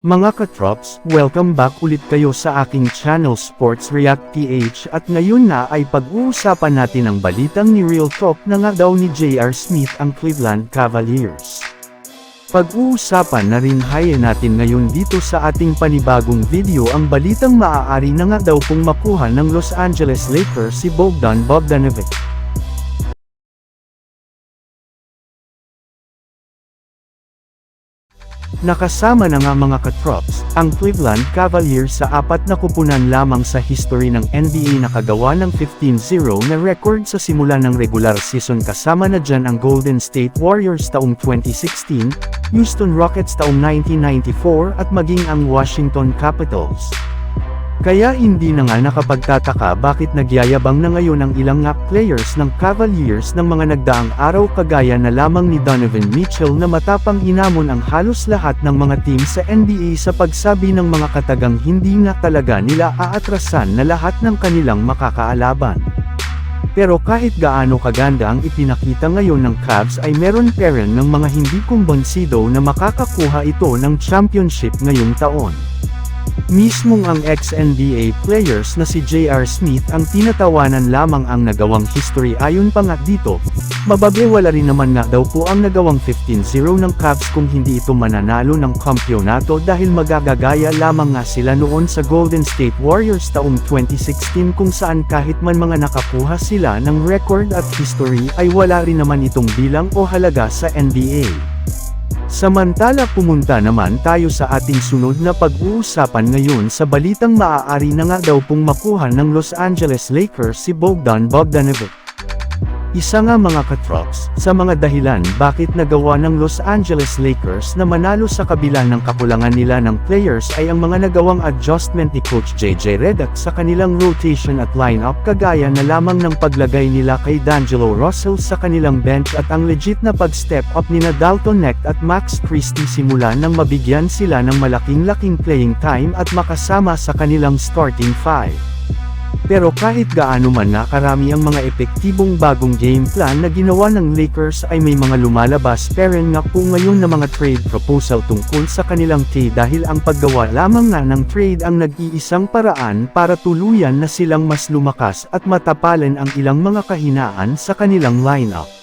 Mga katrops, welcome back ulit kayo sa aking channel Sports React PH at ngayon na ay pag-uusapan natin ang balitang ni Real Talk na nga daw ni J.R. Smith ang Cleveland Cavaliers. Pag-uusapan na rin haya natin ngayon dito sa ating panibagong video ang balitang maaari na nga daw pong makuha ng Los Angeles Lakers si Bogdan Bogdanovic. Nakasama na nga mga katrops, ang Cleveland Cavaliers sa apat na kupunan lamang sa history ng NBA nakagawa ng 15-0 na record sa simula ng regular season kasama na dyan ang Golden State Warriors taong 2016, Houston Rockets taong 1994 at maging ang Washington Capitals. Kaya hindi na nga nakapagtataka bakit nagyayabang na ngayon ang ilang nga players ng Cavaliers ng mga nagdaang araw kagaya na lamang ni Donovan Mitchell na matapang hinamon ang halos lahat ng mga team sa NBA sa pagsabi ng mga katagang hindi nga talaga nila aatrasan na lahat ng kanilang makakaalaban. Pero kahit gaano kaganda ang ipinakita ngayon ng Cavs ay meron pa rin ng mga hindi kumbonsido na makakakuha ito ng championship ngayong taon. Mismong ang ex-NBA players na si J.R. Smith ang tinatawanan lamang ang nagawang history ayon pa nga dito, mababewala rin naman nga daw po ang nagawang 15-0 ng Cavs kung hindi ito mananalo ng kampyonato dahil magagagaya lamang nga sila noon sa Golden State Warriors taong 2016 kung saan kahit man mga nakakuha sila ng record at history ay wala rin naman itong bilang o halaga sa NBA. Samantala pumunta naman tayo sa ating sunod na pag-uusapan ngayon sa balitang maaari na nga daw pong makuha ng Los Angeles Lakers si Bogdan Bogdanovic. Isa nga mga katrops, sa mga dahilan bakit nagawa ng Los Angeles Lakers na manalo sa kabila ng kakulangan nila ng players ay ang mga nagawang adjustment ni Coach JJ Redick sa kanilang rotation at lineup kagaya na lamang ng paglagay nila kay D'Angelo Russell sa kanilang bench at ang legit na pag-step up nina Dalton Neck at Max Christie simula nang mabigyan sila ng malaking-laking playing time at makasama sa kanilang starting five. Pero kahit gaano man na karami ang mga epektibong bagong game plan na ginawa ng Lakers ay may mga lumalabas peren nga po ngayon na mga trade proposal tungkol sa kanilang trade dahil ang paggawa lamang nga ng trade ang nag-iisang paraan para tuluyan na silang mas lumakas at matapalan ang ilang mga kahinaan sa kanilang lineup.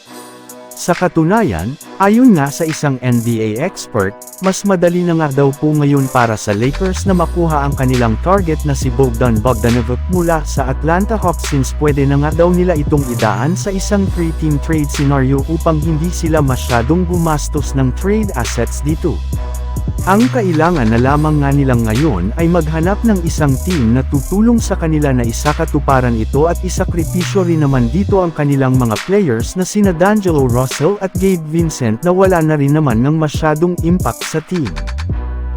Sa katunayan, ayon nga sa isang NBA expert, mas madali na nga daw po ngayon para sa Lakers na makuha ang kanilang target na si Bogdan Bogdanovic mula sa Atlanta Hawks since pwede na nga daw nila itong idaan sa isang three-team trade scenario upang hindi sila masyadong gumastos ng trade assets dito. Ang kailangan na lamang nga nilang ngayon ay maghanap ng isang team na tutulong sa kanila na isakatuparan ito at isakripisyo rin naman dito ang kanilang mga players na sina D'Angelo Russell at Gabe Vincent na wala na rin naman ng masyadong impact sa team.